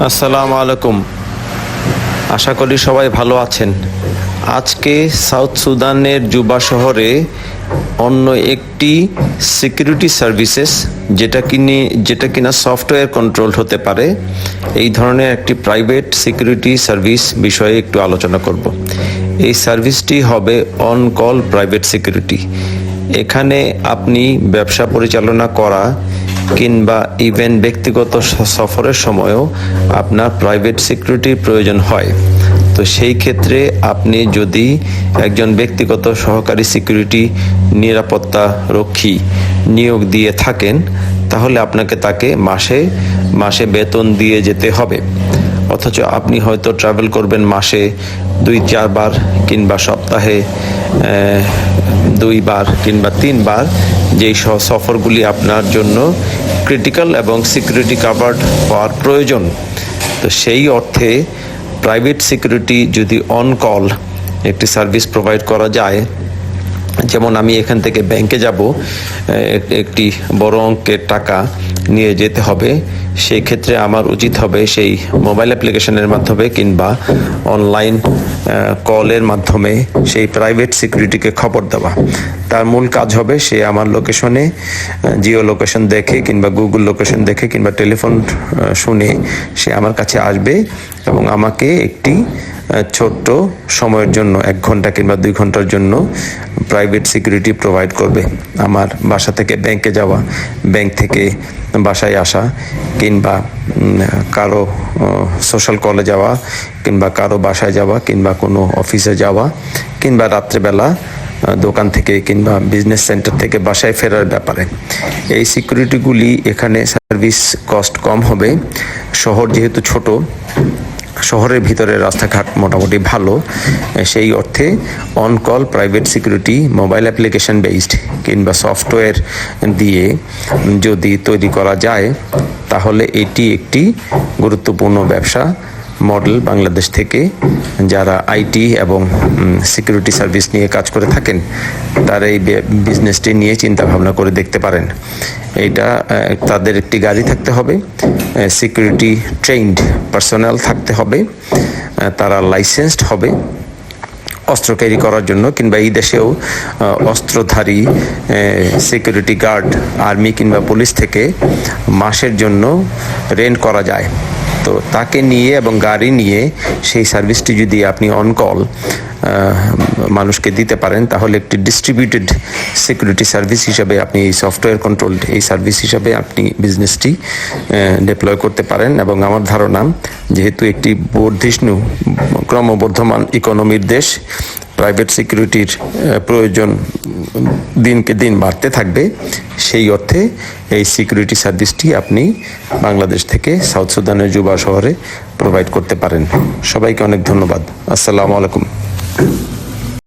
আসসালামু আলাইকুম। আশা করি সবাই ভালো আছেন। আজকে সাউথ সুদানের জুবা শহরে অন্য একটি সিকিউরিটি সার্ভিসেস যেটা কিনে যেটা কিনা সফটওয়্যার কন্ট্রোল হতে পারে। এই ধরনের একটি প্রাইভেট সিকিউরিটি সার্ভিস বিষয়ে একটু আলোচনা করব। এই সার্ভিসটি হবে অন কল প্রাইভেট সিকিউরিটি। এখানে আপনি ব্যবসা পরিচালনা করা কিংবা ইভেন ব্যক্তিগত সফরের সময়ও আপনার প্রাইভেট সিকিউরিটির প্রয়োজন হয়। তো সেই ক্ষেত্রে আপনি যদি একজন ব্যক্তিগত সহকারী সিকিউরিটি নিরাপত্তা রক্ষী নিয়োগ দিয়ে থাকেন, তাহলে আপনাকে তাকে মাসে মাসে বেতন দিয়ে যেতে হবে। অথচ আপনি হয়তো ট্রাভেল করবেন মাসে দুই, চারবার কিংবা সপ্তাহে দুইবার কিংবা তিনবার যেই সফরগুলি আপনার জন্য ক্রিটিক্যাল এবং সিকিউরিটি কাভার্ড হওয়ার প্রয়োজন। তো সেই অর্থে প্রাইভেট সিকিউরিটি যদি অন কল একটি সার্ভিস প্রোভাইড করা যায়, যেমন আমি এখান থেকে ব্যাংকে যাব একটি বড় অঙ্কের টাকা নিয়ে যেতে হবে। সেই ক্ষেত্রে আমার উচিত হবে সেই মোবাইল অ্যাপ্লিকেশনের মাধ্যমে কিংবা অনলাইন কলের মাধ্যমে সেই প্রাইভেট সিকিউরিটিকে খবর দেওয়া। তার মূল কাজ হবে সে আমার লোকেশনে জিও লোকেশন দেখে কিংবা গুগল লোকেশন দেখে কিংবা টেলিফোন শুনে সে আমার কাছে আসবে এবং আমাকে একটি ছোট্ট সময়ের জন্য, এক ঘণ্টা কিংবা দুই ঘণ্টার জন্য প্রাইভেট সিকিউরিটি প্রোভাইড করবে। আমার বাসা থেকে ব্যাংকে যাওয়া ব্যাংক থেকে বাসায় আসা কিংবা কারও সোশ্যাল কলে যাওয়া কিংবা কারও বাসায় যাওয়া কিংবা কোনো অফিসে যাওয়া কিংবা রাত্রেবেলা দোকান থেকে কিংবা বিজনেস সেন্টার থেকে বাসায় ফেরার ব্যাপারে। এই সিকিউরিটিগুলি এখানে সার্ভিস কস্ট কম হবে। শহর যেহেতু ছোট শহরের ভিতরে রাস্তাঘাট মোটামুটি ভালো সেই অর্থে on call private security mobile application based কিংবা সফটওয়্যার দিয়ে যদি তৈরি করা যায়, তাহলে এটি একটি গুরুত্বপূর্ণ ব্যবসা। মডেল বাংলাদেশ থেকে যারা আইটি এবং সিকিউরিটি সার্ভিস নিয়ে কাজ করে থাকেন, তারা এই বিজনেসটি নিয়ে চিন্তা ভাবনা করে দেখতে পারেন। এটা তাদের একটি গাড়ি থাকতে হবে সিকিউরিটি ট্রেইনড পার্সোনাল থাকতে হবে তারা লাইসেন্সড হবে, অস্ত্র ক্যারি করার জন্য, কিংবা এই দেশেও অস্ত্রধারী সিকিউরিটি গার্ড আর্মি কিংবা পুলিশ থেকে মাসের জন্য রেন্ট করা যায়। তো তাকে নিয়ে এবং গাড়ি নিয়ে সেই সার্ভিসটি যদি আপনি অন কল মানুষকে দিতে পারেন, তাহলে একটি ডিস্ট্রিবিউটেড সিকিউরিটি সার্ভিস হিসাবে আপনি এই সফটওয়্যার কন্ট্রোলড এই সার্ভিস হিসাবে আপনি বিজনেসটি ডিপ্লয় করতে পারেন। এবং আমার ধারণা, যেহেতু একটি বর্ধিষ্ণু, ক্রমবর্ধমান ইকোনমির দেশ প্রাইভেট সিকিউরিটির প্রয়োজন দিনকে দিন বাড়তে থাকবে, সেই অর্থে এই সিকিউরিটি সার্ভিসটি আপনি বাংলাদেশ থেকে সাউথ সুদানের যুবা শহরে প্রোভাইড করতে পারেন। সবাইকে অনেক ধন্যবাদ। আসসালামু আলাইকুম।